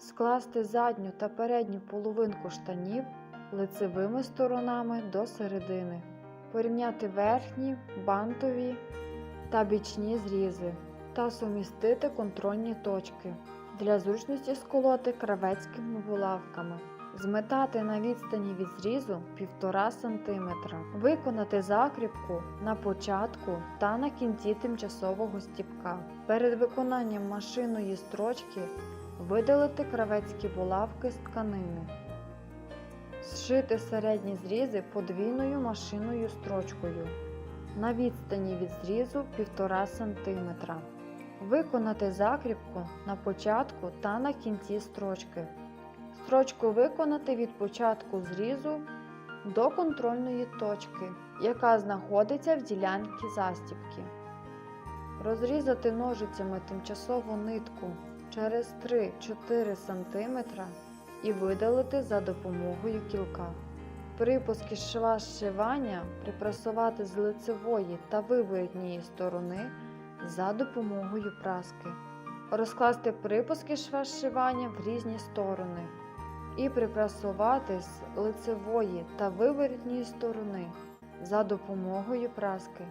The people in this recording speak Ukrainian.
Скласти задню та передню половинку штанів лицевими сторонами до середини. Порівняти верхні, бантові та бічні зрізи та сумістити контрольні точки. Для зручності сколоти кравецькими булавками. Зметати на відстані від зрізу 1,5 см. Виконати закріпку на початку та на кінці тимчасового стіпка. Перед виконанням машинної строчки видалити кравецькі булавки з тканини. Зшити середні зрізи подвійною машинною строчкою на відстані від зрізу 1,5 см. Виконати закріпку на початку та на кінці строчки. Строчку виконати від початку зрізу до контрольної точки, яка знаходиться в ділянці застібки. Розрізати ножицями тимчасову нитку через 3-4 см і видалити за допомогою кілка. Припуски шва зшивання припрасувати з лицевої та виворотньої сторони за допомогою праски. Розкласти припуски шва зшивання в різні сторони і припрасувати з лицевої та виворотньої сторони за допомогою праски.